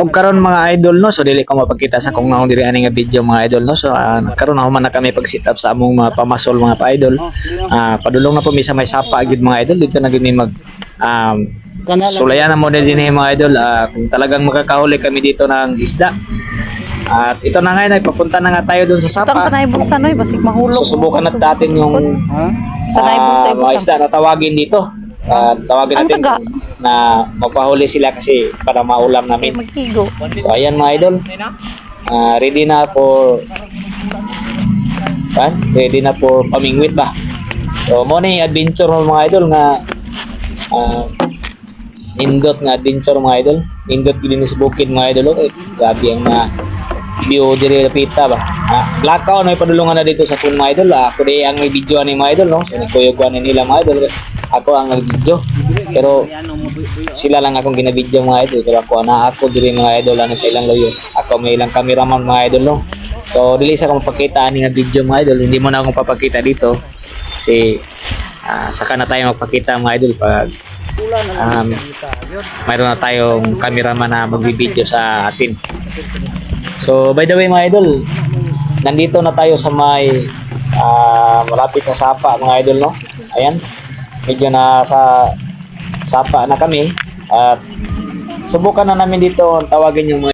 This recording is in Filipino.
Og karon mga idol no, so dili ko mapakita sa kung naong diri ani nga video mga idol no. So uh, karon na man na kami pag sit up sa among mga pamasol mga pa-idol. Ah, padulong na po mi sa may sapa gid mga idol dito na gid mag um, sulayan na mo na din eh, mga idol ah, kung talagang makakahuli kami dito ng isda. At ito na ngayon ay papunta na nga tayo dun sa sapa. sanay buksan oy basig mahulog. Susubukan natin yung Sanay ah, buksan mga isda na tawagin dito. Ah, tawagin Ang natin taga. Na magpahuli sila kasi para maulam namin. So ayan mga idol. Ah, ready na for Pan? Ready na for pamingwit ba? So mo yung adventure mga idol nga ah, nindot nga adventure mga idol. Nindot gid ni sa bukid mga idol. Okay, grabe ang mga view diri pita ba. Ah, lakaw na padulungan na dito sa mga idol. Ah, ako di ang may video ni mga idol no. So nikuyog nila mga idol. Ako ang nag-video. Pero sila lang akong ginabidyo mga idol pero ako na ako diri mga idol ano sa ilang loyo ako may ilang cameraman mga idol no so dili sa akong pakita ani nga video mga idol hindi mo na akong papakita dito kasi ah, saka na tayo magpakita mga idol pag um, mayroon na tayong cameraman na magbibideo sa atin. So by the way mga idol nandito na tayo sa may ah, malapit sa sapa mga idol no? Ayan. Medyo na sa sapa na kami. At subukan na namin dito tawagin yung mga